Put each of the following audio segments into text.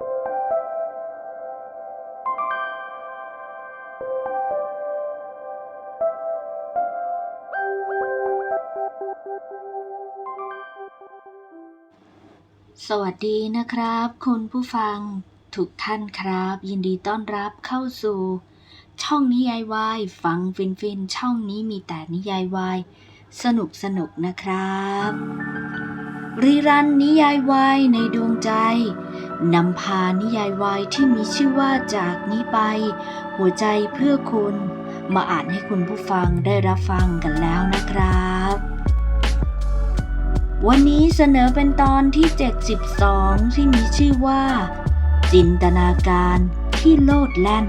สวัสดีนะครับ คุณผู้ฟัง ทุกท่านครับ ยินดีต้อนรับเข้าสู่ ช่องนิยายวายฟังฟินฟินช่องนี้มีแต่นิยายวายสนุกสนุกนะครับ รีรันนิยายวายในดวงใจ นำพานิยายวายที่มีชื่อว่าจากนี้ไป หัวใจเพื่อคุณ มาอ่านให้คุณผู้ฟังได้รับฟังกันแล้วนะครับ วันนี้เสนอเป็นตอนที่ 72 ที่มีชื่อว่า จินตนาการที่โลดแล่น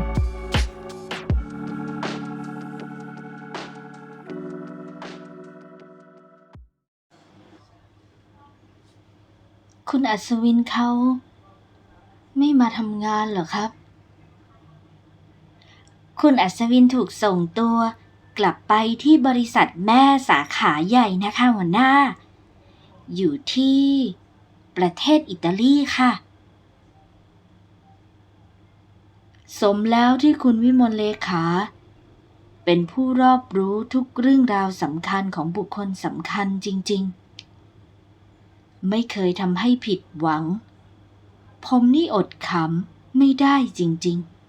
คุณอัศวินเขา ไม่มาทำงานเหรอครับ คุณอัศวินถูกส่งตัว กลับไปที่บริษัทแม่สาขาใหญ่นะคะหัวหน้า อยู่ที่ ประเทศอิตาลีค่ะ สมแล้วที่คุณวิมลเลขา เป็นผู้รอบรู้ทุกเรื่องราวสำคัญของบุคคลสำคัญจริง ๆ ไม่เคยทำให้ผิดหวัง ผมนี่อดขำไม่ได้จริง ๆ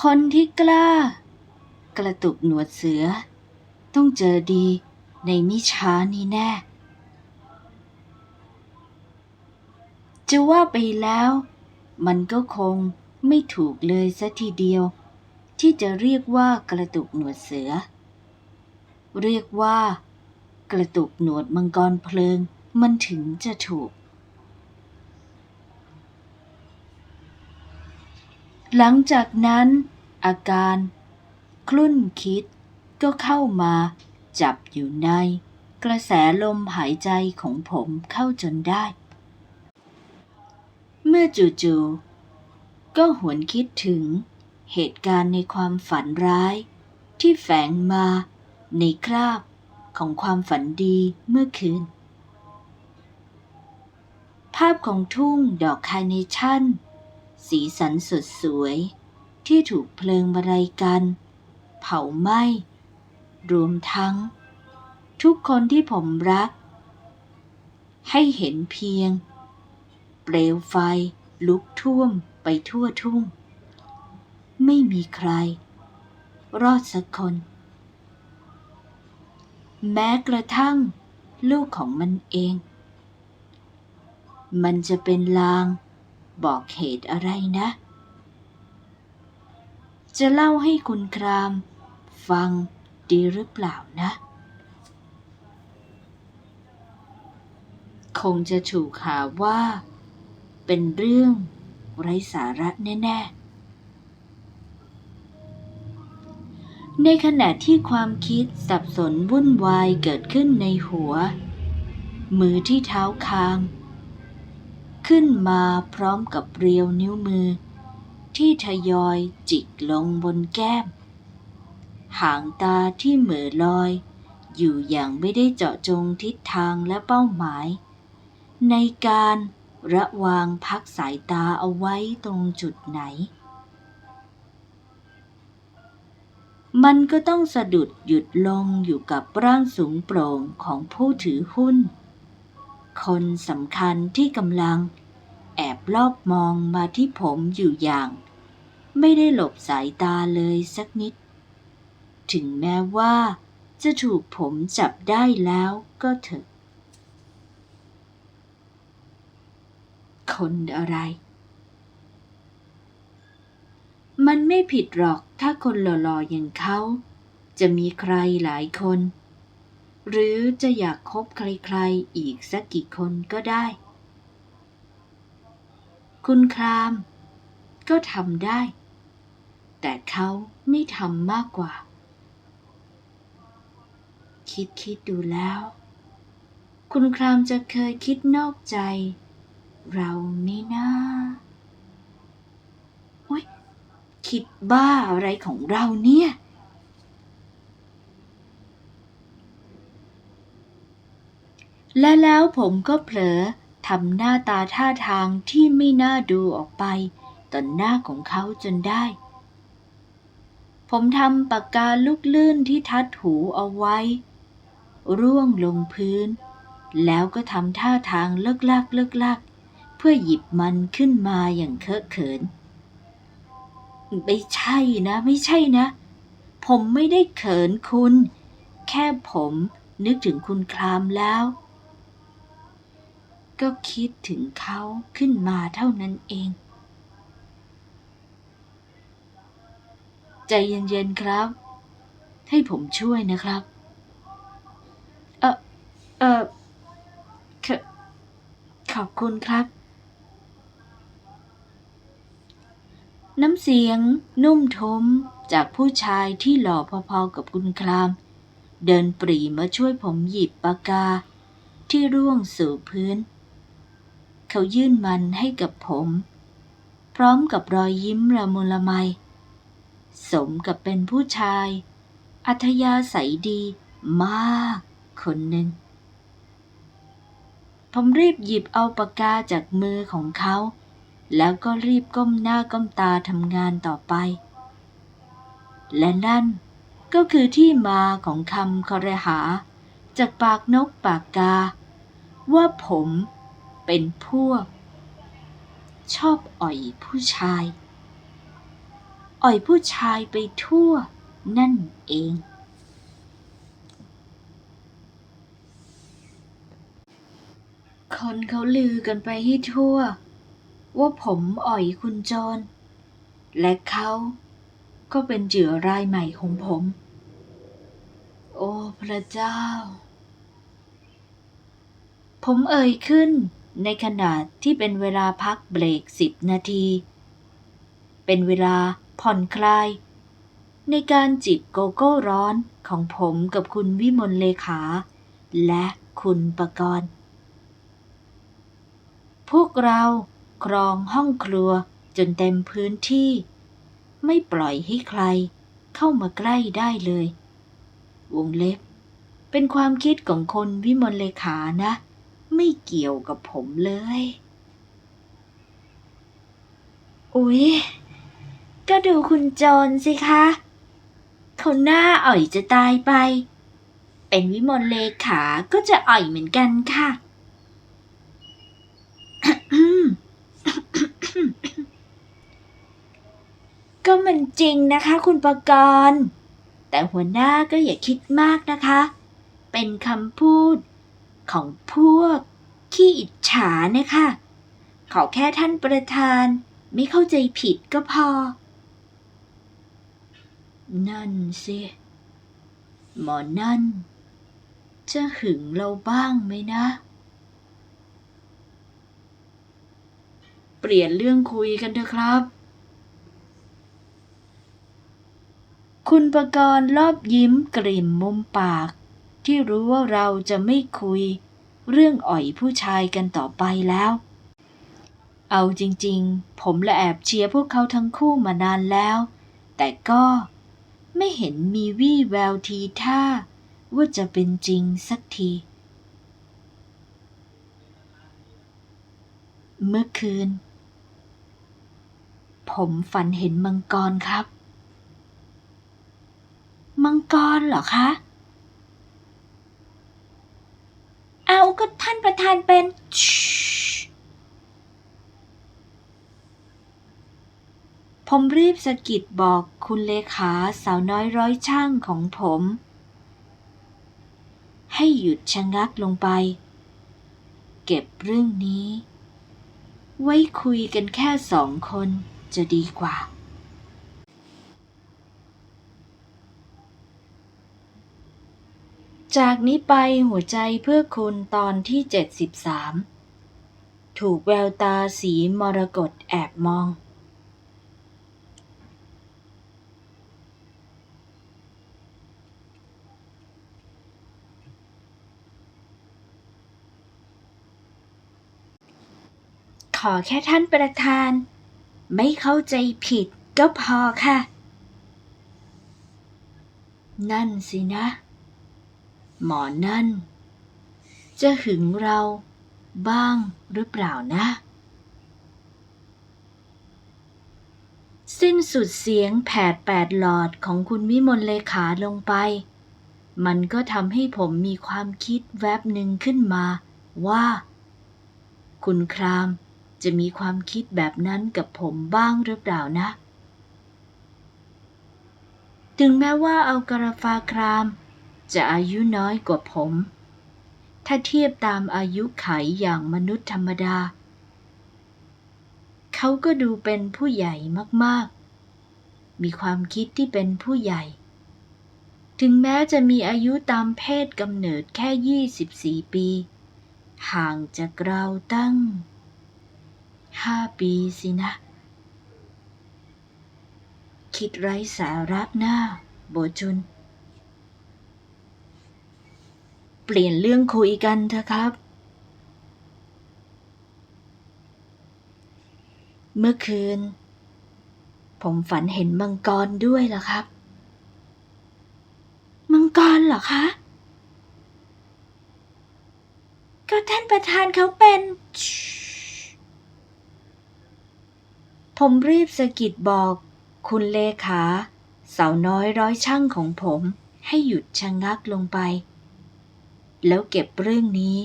คนที่กล้า กระตุกหนวดเสือ ต้องเจอดีในมิช้านี้แน่ จะว่าไปแล้ว มันก็คงไม่ถูกเลยซะทีเดียว ที่จะเรียกว่ากระตุกหนวดเสือ เรียกว่า กระตุกหนวดมังกรเพลิงมันถึงจะถูก หลังจากนั้น อาการ คลุ่นคิดก็เข้ามา จับอยู่ใน กระแสลมหายใจของผมเข้าจนได้ เมื่อจู่ๆก็หวนคิดถึงเหตุการณ์ในความฝันร้าย ที่แฝงมาในคราบ ของความฝันดีเมื่อคืน ภาพของทุ่งดอกคาเนชั่น สีสันสดสวย ที่ถูกเพลิงบรรยกัน เผาไหม้ รวมทั้ง ทุกคนที่ผมรัก ให้เห็นเพียง เปลวไฟลุกท่วมไปทั่วทุ่ง ไม่มีใคร รอดสักคน แม้กระทั่ง ลูกของมันเอง มันจะเป็นลางบอกเหตุอะไรนะ จะเล่าให้คุณคราม ฟังดีหรือเปล่านะ คงจะถูกหาว่า เป็นเรื่องไร้สาระแน่ ๆ ในขณะที่ความคิดสับสนวุ่นวายเกิดขึ้นในหัว มือที่เท้าคาง ขึ้นมาพร้อมกับเรียวนิ้วมือ ที่ทยอยจิกลงบนแก้ม หางตาที่เหม่อลอย อยู่อย่างไม่ได้เจาะจงทิศทางและเป้าหมาย ในการระวางพักสายตาเอาไว้ตรงจุดไหน มันก็ต้องสะดุดหยุดลงอยู่กับร่างสูงโปร่งของผู้ถือหุ้น คนสำคัญที่กำลัง แอบลอบมองมาที่ผมอยู่อย่าง ไม่ได้หลบสายตาเลยสักนิด ถึงแม้ว่าจะถูกผมจับได้แล้วก็เถอะ คนอะไร มันไม่ผิดหรอก ถ้าคนหล่อๆอย่างเขา จะมีใครหลายคน หรือจะอยากคบใครๆอีกสักกี่คนก็ได้ คุณคราม ก็ทำได้ แต่เขาไม่ทำมากกว่า คิดคิดดูแล้ว คุณครามจะเคยคิดนอกใจ เราไหม่น่า คิดบ้าอะไรของเราเนี่ย และแล้วผมก็เผลอทำหน้าตาท่าทางที่ไม่น่าดูออกไปต่อหน้าของเขาจนได้ ผมทำปากกาลูกลื่นที่ทัดหูเอาไว้ ร่วงลงพื้น แล้วก็ทำท่าทางเลิกลักเลิกลักเพื่อหยิบมันขึ้นมาอย่างเคอะเขิน ไม่ใช่นะ ไม่ใช่นะ ผมไม่ได้เขินคุณ แค่ผมนึกถึงคุณคลามแล้ว ก็คิดถึงเขาขึ้นมาเท่านั้นเอง ใจเย็นๆครับ ให้ผมช่วยนะครับ เออเออขอขอบคุณครับำเสียงนุ่มท้มจากผู้ชายที่หล่อพอๆกับคุณคลาม เดินปรีมาช่วยผมหยิบปากกา ที่ร่วงสู่พื้น เขายื่นมันให้กับผม พร้อมกับรอยยิ้มละมุนละไม สมกับเป็นผู้ชาย อัธยาศัยดีมากคนหนึ่งผมรีบหยิบเอาปากกาจากมือของเขา แล้วก็รีบก้มหน้าก้มตาทำงานต่อไป และนั่นก็คือที่มาของคำคอรหา จากปากนกปากกา ว่าผมเป็นพวก ชอบอ่อยผู้ชาย อ่อยผู้ชายไปทั่วนั่นเอง คนเขาลือกันไปให้ทั่ว ว่าผมอ่อยคุณจร และเขาก็เป็นเหยื่อรายใหม่ของผม โอ้พระเจ้า ผมเอ่ยขึ้นในขณะที่เป็นเวลาพักเบรกสิบนาที เป็นเวลาผ่อนคลาย ในการจิบโกโก้ร้อนของผมกับคุณวิมลเลขา และคุณประกรณ์พวกเรา ครองห้องครัวจนเต็มพื้นที่ ไม่ปล่อยให้ใครเข้ามาใกล้ได้เลย วงเล็บ เป็นความคิดของคนวิมลเลขานะ ไม่เกี่ยวกับผมเลย อุ๊ย ก็ดูคุณโจรสิคะเขาหน้าอ่อยจะตายไป เป็นวิมลเลขาก็จะอ่อยเหมือนกันค่ะ ก็มันจริงนะคะคุณประกรณ์แต่หัวหน้าก็อย่าคิดมากนะคะ เป็นคำพูดของพวกขี้อิจฉานะคะ ขอแค่ท่านประธานไม่เข้าใจผิดก็พอ นั่นสิหมอนั่น จะหึงเราบ้างไหมนะ เปลี่ยนเรื่องคุยกันเถอะครับ คุณประกรณ์รอบยิ้มกลิ่มมุมปาก ที่รู้ว่าเราจะไม่คุย เรื่องอ่อยผู้ชายกันต่อไปแล้ว เอาจริงๆ ผมละแอบเชียร์พวกเขาทั้งคู่มานานแล้ว แต่ก็ไม่เห็นมีวี่แววทีท่า ว่าจะเป็นจริงสักทีเมื่อคืน ผมฝันเห็นมังกรครับ มังกรเหรอคะ เอาก็ท่านประธานเป็น ผมรีบสะกิดบอกคุณเลขาสาวน้อยร้อยช่างของผม ให้หยุดชะงักลงไป เก็บเรื่องนี้ ไว้คุยกันแค่สองคนจะดีกว่า จากนี้ไปหัวใจเพื่อคุณตอนที่ 73 ถูกแววตาสีมรกตแอบมอง ขอแค่ท่านประธาน ไม่เข้าใจผิดก็พอค่ะ นั่นสินะ หมอนั่น จะหึงเราบ้างหรือเปล่านะ สิ้นสุดเสียงแผดแปดหลอดของคุณวิมลเลขาลงไป มันก็ทำให้ผมมีความคิดแวบหนึ่งขึ้นมาว่า คุณครามจะมีความคิดแบบนั้นกับผมบ้างหรือเปล่านะ ถึงแม้ว่าเอากระฟาคราม จะอายุน้อยกว่าผม ถ้าเทียบตามอายุไขอย่างมนุษย์ธรรมดา เขาก็ดูเป็นผู้ใหญ่มากๆ มีความคิดที่เป็นผู้ใหญ่ ถึงแม้จะมีอายุตามเพศกำเนิดแค่ 24 ปี ห่างจากเราตั้งห้าปีสินะ คิดไร้สาระหน้า โบจุน เปลี่ยนเรื่องคุยกันเถอะครับ เมื่อคืน ผมฝันเห็นมังกรด้วยล่ะครับ มังกรเหรอคะ ก็ท่านประธานเขาเป็น ผมรีบสะกิดบอกคุณเลขา สาวน้อยร้อยช่างของผมให้หยุดชะงักลงไป แล้วเก็บเรื่องนี้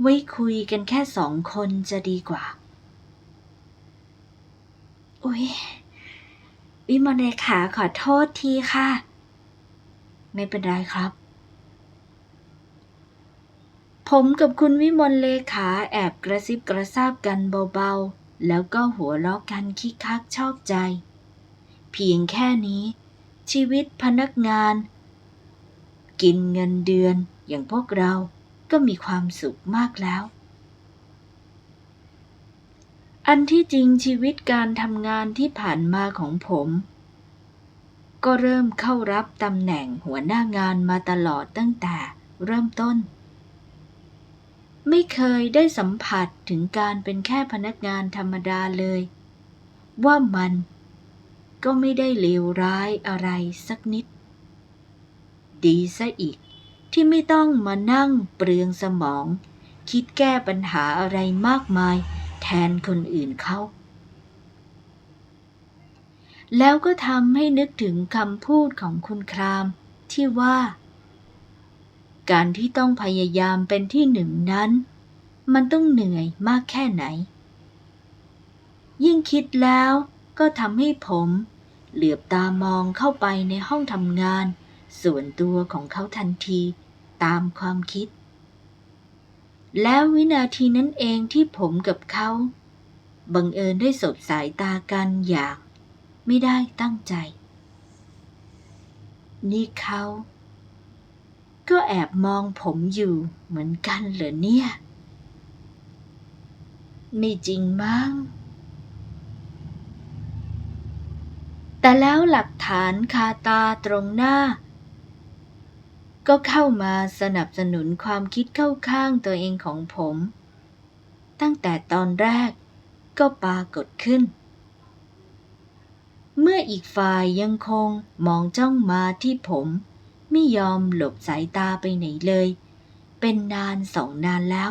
ไว้คุยกันแค่สองคนจะดีกว่า อุ๊ย วิมลเลขาขอโทษทีค่ะ ไม่เป็นไรครับ ผมกับคุณวิมลเลขาแอบกระซิบกระซาบกันเบาๆ แล้วก็หัวเราะกันคิกคักชอบใจ เพียงแค่นี้ ชีวิตพนักงาน กินเงินเดือน อย่างพวกเราก็มีความสุขมากแล้ว อันที่จริงชีวิตการทำงานที่ผ่านมาของผม ก็เริ่มเข้ารับตำแหน่งหัวหน้างานมาตลอดตั้งแต่เริ่มต้น ไม่เคยได้สัมผัสถึงการเป็นแค่พนักงานธรรมดาเลย ว่ามันก็ไม่ได้เลวร้ายอะไรสักนิด ดีซะอีก ที่ไม่ต้องมานั่งเปลืองสมอง คิดแก้ปัญหาอะไรมากมาย แทนคนอื่นเขา แล้วก็ทำให้นึกถึงคำพูดของคุณคราม ที่ว่า การที่ต้องพยายามเป็นที่หนึ่งนั้น มันต้องเหนื่อยมากแค่ไหน ยิ่งคิดแล้วก็ทำให้ผม เหลือบตามองเข้าไปในห้องทำงาน ส่วนตัวของเขาทันทีตามความคิด แล้ววินาทีนั้นเองที่ผมกับเขา บังเอิญได้สบสายตากันอย่างไม่ได้ตั้งใจ นี่เขา ก็แอบมองผมอยู่เหมือนกันเหรอเนี่ย ไม่จริงมั้งแต่แล้วหลักฐานคาตาตรงหน้า ก็เข้ามาสนับสนุนความคิดเข้าข้างตัวเองของผม ตั้งแต่ตอนแรกก็ปรากฏขึ้น เมื่ออีกฝ่ายยังคงมองจ้องมาที่ผม ไม่ยอมหลบสายตาไปไหนเลย เป็นนานสองนานแล้ว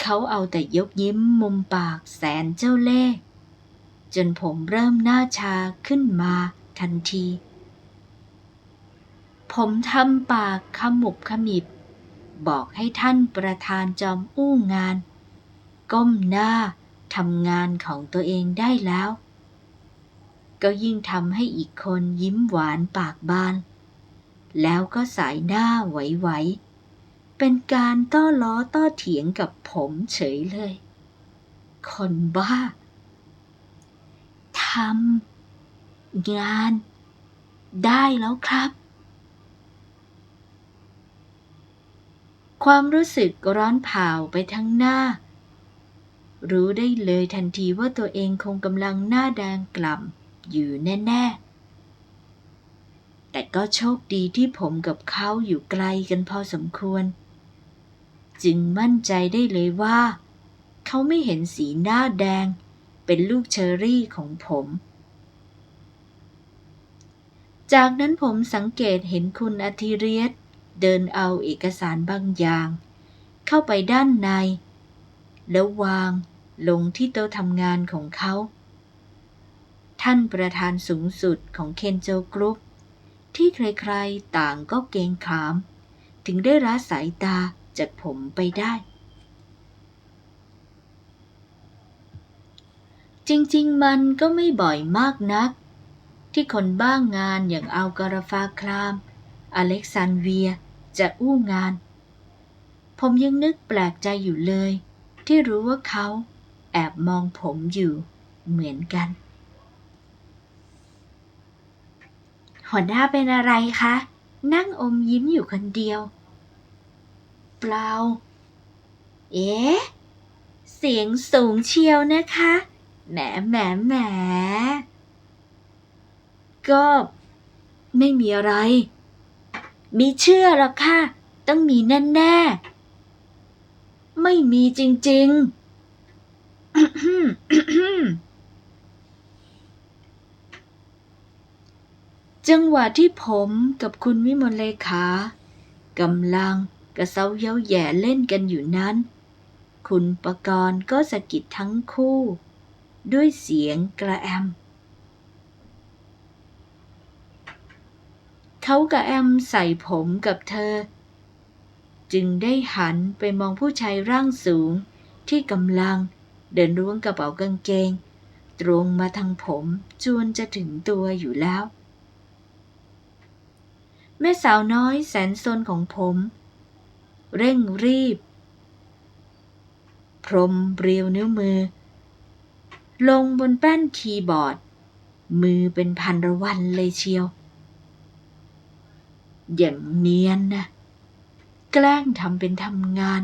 เขาเอาแต่ยกยิ้มมุมปากแสนเจ้าเล่ห์จนผมเริ่มหน้าชาขึ้นมาทันที ผมทำปากขมุบขมิบ บอกให้ท่านประธานจอมอู้งาน ก้มหน้าทำงานของตัวเองได้แล้ว ก็ยิ่งทำให้อีกคนยิ้มหวานปากบาน แล้วก็สายหน้าไหวๆ เป็นการต้อล้อต้อเถียงกับผมเฉยเลย คนบ้าทำงาน ได้แล้วครับ ความรู้สึกร้อนเผาไปทั้งหน้า รู้ได้เลยทันทีว่าตัวเองคงกำลังหน้าแดงกล่ำอยู่แน่ๆ แต่ก็โชคดีที่ผมกับเขาอยู่ไกลกันพอสมควร จึงมั่นใจได้เลยว่า เขาไม่เห็นสีหน้าแดงเป็นลูกเชอรี่ของผมจากนั้นผมสังเกตเห็นคุณอาทิเรียส เดินเอาเอกสารบางอย่าง เข้าไปด้านใน แล้ววางลงที่โต๊ะทำงานของเขา ท่านประธานสูงสุดของเคนโจกรุ๊ปที่ใครๆต่างก็เกรงขาม ถึงได้ละสายตาจากผมไปได้ จริงๆมันก็ไม่บ่อยมากนัก ที่คนบ้างงานอย่างอัลกราฟาคราม อเล็กซานเวีย จะอู้งาน ผมยังนึกแปลกใจอยู่เลย ที่รู้ว่าเขาแอบมองผมอยู่เหมือนกัน หัวหน้าเป็นอะไรคะ นั่งอมยิ้มอยู่คนเดียว เปล่า เอ๊ะ เสียงสูงเชียวนะคะ แหมแหมแหมก็ไม่มีอะไร มีเชื่อหรอกค่ะ ต้องมีแน่ ๆ ไม่มีจริง ๆ จังหวะที่ผมกับคุณวิมลเลขากำลังกระเซาเย้าแย่เล่นกันอยู่นั้น คุณประกรณ์ก็สะกิดทั้งคู่ ด้วยเสียงกระแอม เขากับแอมใส่ผมกับเธอ จึงได้หันไปมองผู้ชายร่างสูงที่กำลังเดินล้วงกระเป๋ากางเกง ตรงมาทางผมจวนจะถึงตัวอยู่แล้ว แม่สาวน้อยแสนซนของผม เร่งรีบ พรมเรียวนิ้วมือ ลงบนแป้นคีย์บอร์ด มือเป็นพันระวันเลยเชียว อย่างเนียนนะแกล้งทำเป็นทำงาน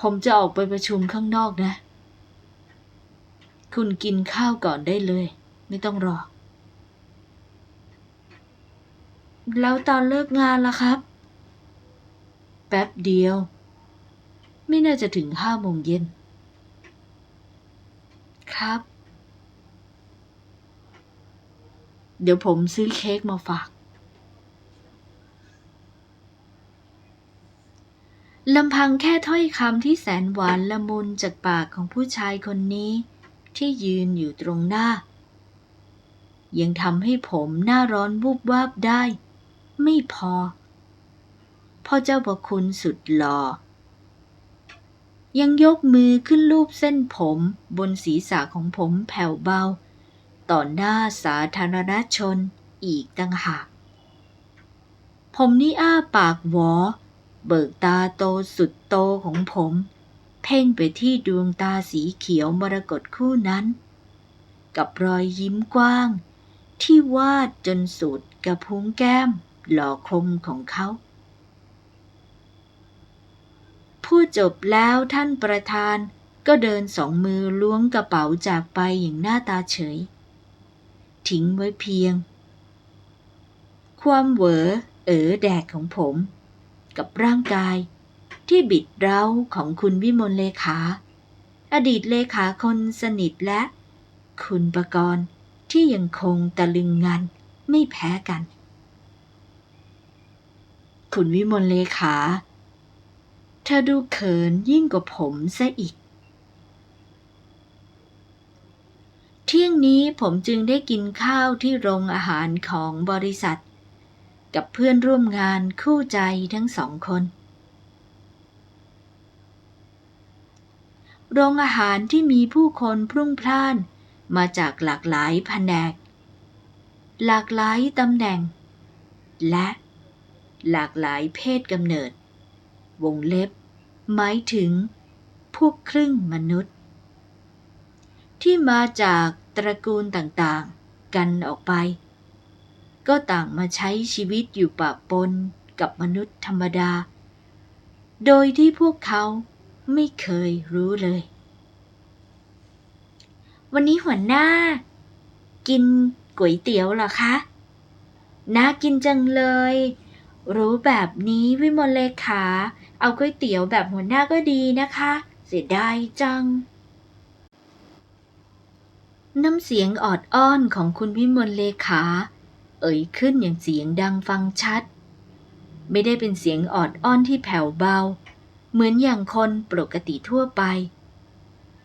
ผมจะออกไปประชุมข้างนอกนะ คุณกินข้าวก่อนได้เลย ไม่ต้องรอ แล้วตอนเลิกงานล่ะครับ แป๊บเดียว ไม่น่าจะถึงห้าโมงเย็นครับ เดี๋ยวผมซื้อเค้กมาฝาก ลำพังแค่ถ้อยคำที่แสนหวานละมุนจากปากของผู้ชายคนนี้ ที่ยืนอยู่ตรงหน้า ยังทำให้ผมหน้าร้อนวูบวาบได้ ไม่พอ พ่อเจ้าประคุณสุดหล่อยังยกมือขึ้นลูบเส้นผมบนศีรษะของผมแผ่วเบา ต่อหน้าสาธารณชนอีกต่างหาก ผมนี่อ้าปากหวอ เบิกตาโตสุดโตของผม เพ่งไปที่ดวงตาสีเขียวมรกตคู่นั้น กับรอยยิ้มกว้าง ที่วาดจนสุดกระพุ้งแก้มหล่อคมของเขาพูดจบแล้วท่านประธานก็เดินสองมือล้วงกระเป๋าจากไปอย่างหน้าตาเฉย ทิ้งไว้เพียง ความเหวอเอ๋อแดกของผม กับร่างกาย ที่บิดเร้าของคุณวิมลเลขา อดีตเลขาคนสนิทและ คุณประกรณ์ที่ยังคงตะลึงงันไม่แพ้กัน คุณวิมลเลขา เธอดูเขินยิ่งกว่าผมซะอีก เที่ยงนี้ผมจึงได้กินข้าวที่โรงอาหารของบริษัท กับเพื่อนร่วมงานคู่ใจทั้งสองคน โรงอาหารที่มีผู้คนพรุ่งพล่านมาจากหลากหลายแผนก หลากหลายตำแหน่ง และหลากหลายเพศกำเนิด วงเล็บ หมายถึง พวกครึ่งมนุษย์ ที่มาจากตระกูลต่างๆ กันออกไป ก็ต่างมาใช้ชีวิตอยู่ปะปนกับมนุษย์ธรรมดา โดยที่พวกเขาไม่เคยรู้เลย วันนี้หัวหน้า กินก๋วยเตี๋ยวเหรอคะน่ากินจังเลย รู้แบบนี้วิมลเลขา เอาก๋วยเตี๋ยวแบบหัวหน้าก็ดีนะคะ เสียดายจัง น้ำเสียงออดอ้อนของคุณวิมลเลขา เอ่ยขึ้นอย่างเสียงดังฟังชัด ไม่ได้เป็นเสียงออดอ้อนที่แผ่วเบา เหมือนอย่างคนปกติทั่วไป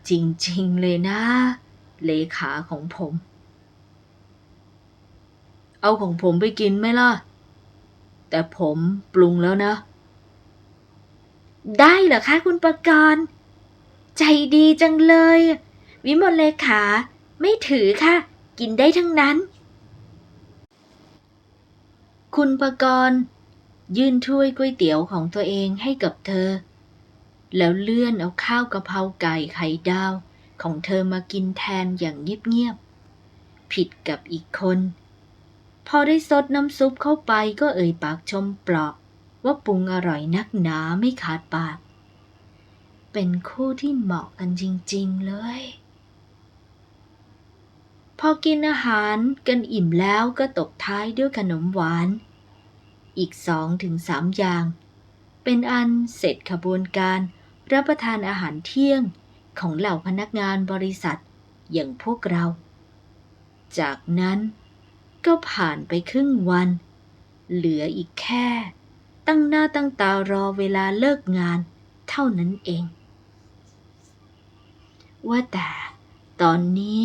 จริงๆเลยนะ เลขาของผม เอาของผมไปกินไหมล่ะ แต่ผมปรุงแล้วนะ ได้เหรอคะคุณประกรณ์ ใจดีจังเลย วิมลเลขา ไม่ถือค่ะ กินได้ทั้งนั้น คุณประกรณ์ยื่นถ้วยก๋วยเตี๋ยวของตัวเองให้กับเธอ แล้วเลื่อนเอาข้าวกะเพราไก่ไข่ดาวของเธอมากินแทนอย่างเงียบๆ ผิดกับอีกคน พอได้ซดน้ำซุปเข้าไปก็เอ่ยปากชมเปลาะว่าปรุงอร่อยนักหนาไม่ขาดปาก เป็นคู่ที่เหมาะกันจริงๆเลย อกินอาหารกันอิ่มแล้วก็ตบท้ายด้วยขนมหวาน อีกสองถึงสามอย่าง เป็นอันเสร็จขบวนการรับประทานอาหารเที่ยงของเหล่าพนักงานบริษัทอย่างพวกเรา จากนั้นก็ผ่านไปครึ่งวัน เหลืออีกแค่ ตั้งหน้าตั้งตารอเวลาเลิกงานเท่านั้นเอง ว่าแต่ตอนนี้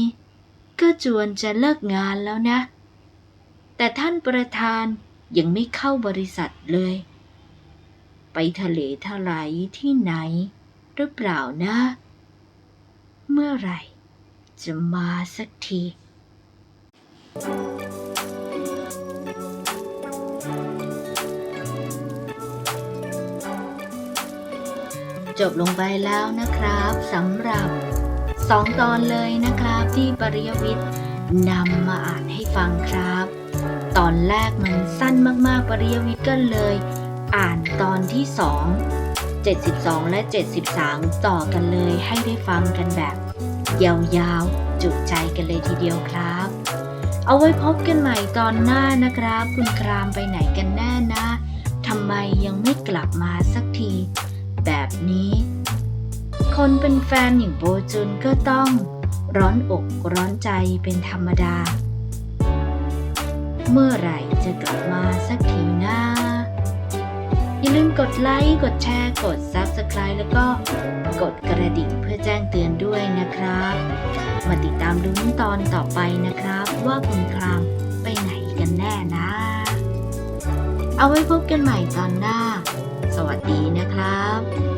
ก็จวนจะเลิกงานแล้วนะ แต่ท่านประธานยังไม่เข้าบริษัทเลย ไปทะเลทลายที่ไหน หรือเปล่านะ เมื่อไหร่ จะมาสักทีจบลงไปแล้วนะครับสำหรับ สองตอนเลยนะครับที่ปริยวิทย์นำมาอ่านให้ฟังครับ ตอนแรกมันสั้นมากๆ ปริยวิทย์ก็เลย อ่านตอนที่2 72 และ 73 ต่อกันเลยให้ได้ฟังกันแบบ ยาวๆ จุใจกันเลยทีเดียวครับ เอาไว้พบกันใหม่ตอนหน้านะครับ คุณครามไปไหนกันแน่นะทำไมยังไม่กลับมาสักที แบบนี้ คนเป็นแฟนอย่างโบจุนก็ต้อง ร้อนอกร้อนใจเป็นธรรมดา เมื่อไหร่จะกลับมาสักทีนะ อย่าลืมกดไลค์ กดแชร์ กด Subscribe แล้วก็กดกระดิ่งเพื่อแจ้งเตือนด้วยนะครับ มาติดตามลุ้นตอนต่อไปนะครับ ว่าคุณครามไปไหนกันแน่นะ เอาไว้พบกันใหม่ตอนหน้า สวัสดีนะครับ